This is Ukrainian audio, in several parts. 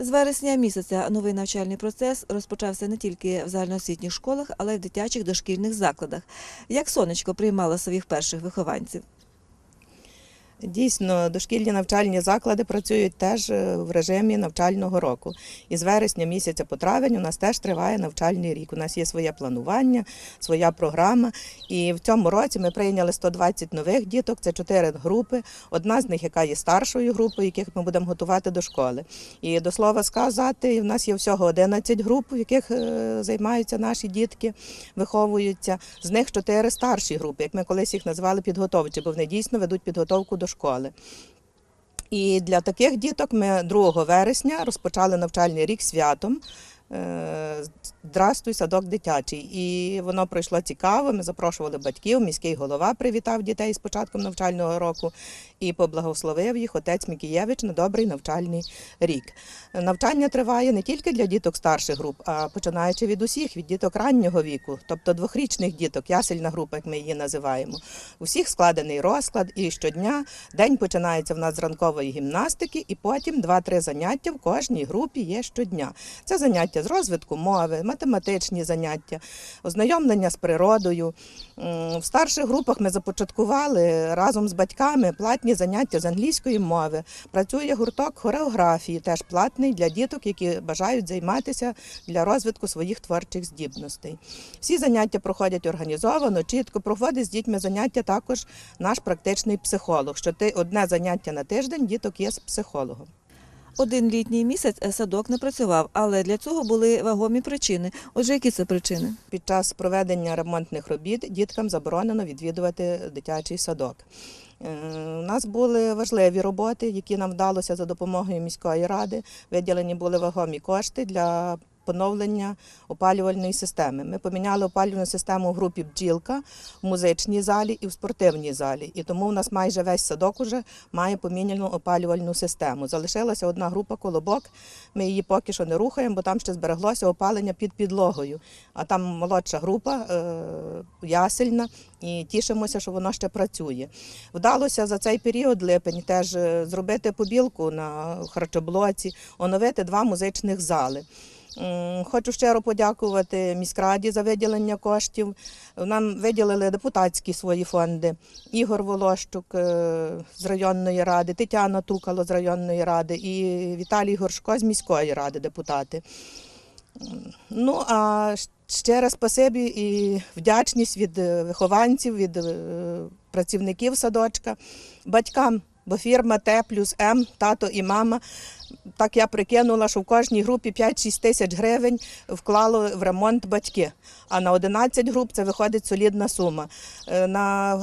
З вересня місяця новий навчальний процес розпочався не тільки в загальноосвітніх школах, але й в дитячих дошкільних закладах. Як сонечко приймало своїх перших вихованців? Дійсно, дошкільні навчальні заклади працюють теж е, в режимі навчального року. І з вересня місяця по травень у нас теж триває навчальний рік. У нас є своє планування, своя програма. І в цьому році ми прийняли 120 нових діток. Це чотири групи. Одна з них, яка є старшою групою, яких ми будемо готувати до школи. І до слова сказати, в нас є всього 11 груп, в яких е, займаються наші дітки, виховуються. З них чотири старші групи, як ми колись їх називали підготовчі, бо вони дійсно ведуть підготовку до школи. І для таких діток ми 2 вересня розпочали навчальний рік святом. Здрастуй, садок дитячий. І воно пройшло цікаво. Ми запрошували батьків. Міський голова привітав дітей з початком навчального року і поблагословив їх отець Мікієвич на добрий навчальний рік. Навчання триває не тільки для діток старших груп, а починаючи від усіх, від діток раннього віку, тобто двохрічних діток, ясельна група, як ми її називаємо. У всіх складений розклад, і щодня день починається в нас з ранкової гімнастики, і потім 2-3 заняття в кожній групі є щодня. Це заняття з розвитку мови, математичні заняття, ознайомлення з природою. В старших групах ми започаткували разом з батьками платні заняття з англійської мови. Працює гурток хореографії, теж платний для діток, які бажають займатися для розвитку своїх творчих здібностей. Всі заняття проходять організовано, чітко проходить з дітьми заняття також наш практичний психолог. Що ти одне заняття на тиждень діток є з психологом. Один літній місяць е, садок не працював, але для цього були вагомі причини. Отже, які це причини? Під час проведення ремонтних робіт діткам заборонено відвідувати дитячий садок. Е, У нас були важливі роботи, які нам вдалося за допомогою міської ради. Виділені були вагомі кошти для поновлення опалювальної системи. Ми поміняли опалювальну систему в групі бджілка в музичній залі і в спортивній залі. І тому у нас майже весь садок уже має поміняну опалювальну систему. Залишилася одна група колобок. Ми її поки що не рухаємо, бо там ще збереглося опалення під підлогою. А там молодша група е, ясельна, і тішимося, що воно ще працює. Вдалося за цей період липень теж е, зробити побілку на харчоблоці, оновити два музичних зали. Хочу щиро подякувати міськраді за виділення коштів. Нам виділили депутатські свої фонди. Ігор Волощук е, з районної ради, Тетяна Тукало з районної ради і Віталій Горшко з міської ради, депутати. Ну а ще раз спасибі і вдячність від е, вихованців, від е, працівників садочка, батькам, бо фірма Т плюс М, тато і мама. Так я прикинула, що в кожній групі 5-6 тисяч гривень вклало в ремонт батьки. А на 11 груп це виходить солідна сума. Е, На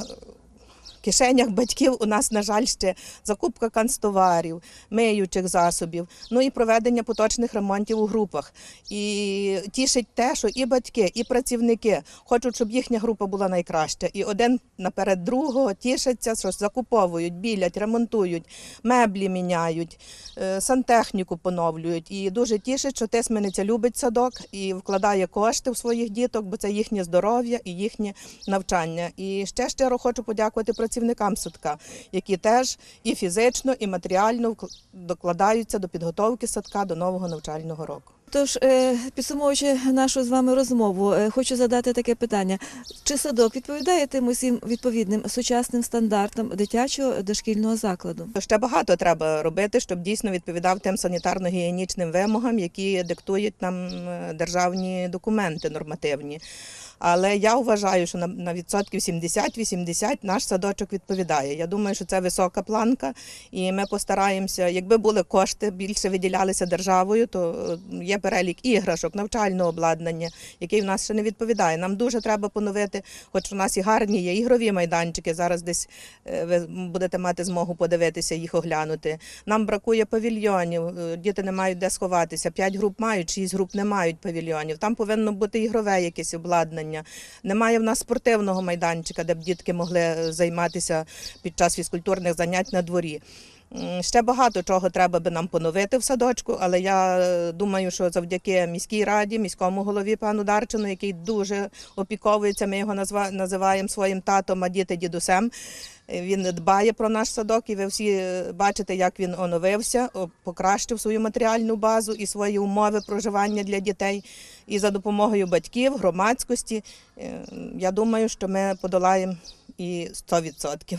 кишенях батьків у нас, на жаль, ще закупка канцтоварів, миючих засобів, ну і проведення поточних ремонтів у групах. І тішить те, що і батьки, і працівники хочуть, щоб їхня група була найкраща. І один наперед другого тішаться, що закуповують, білять, ремонтують, меблі міняють, е, сантехніку поновлюють. І дуже тішить, що Тисмениця любить садок і вкладає кошти в своїх діток, бо це їхнє здоров'я і їхнє навчання. І ще щиро хочу подякувати працівникам садка, які теж і фізично, і матеріально докладаються до підготовки садка до нового навчального року. Тож, е, підсумовуючи нашу з вами розмову, е, хочу задати таке питання: чи садок відповідає тим усім відповідним сучасним стандартам дитячого дошкільного закладу? Ще багато треба робити, щоб дійсно відповідав тим санітарно-гігієнічним вимогам, які диктують нам е, державні документи нормативні. Але я вважаю, що на, відсотків 70-80 наш садочок відповідає. Я думаю, що це висока планка, і ми постараємося, якби були кошти, більше виділялися державою, то е, перелік іграшок, навчального обладнання, який в нас ще не відповідає. Нам дуже треба поновити, хоч у нас і гарні є ігрові майданчики. Зараз десь е, ви будете мати змогу подивитися їх оглянути. Нам бракує павільйонів, е, діти не мають де сховатися. П'ять груп мають, шість груп не мають павільйонів. Там повинно бути ігрове якесь обладнання. Немає в нас спортивного майданчика, де б дітки могли е, займатися під час фізкультурних занять на дворі. Ще багато чого треба би нам поновити в садочку, але я е, думаю, що завдяки міській раді, міському голові пану Дарчину, який дуже опіковується, ми його називаємо своїм татом, а діти дідусем. Він дбає про наш садок, і ви всі е, бачите, як він оновився, покращив свою матеріальну базу і свої умови проживання для дітей. І за допомогою батьків, громадськості, е, я думаю, що ми подолаємо і 100%.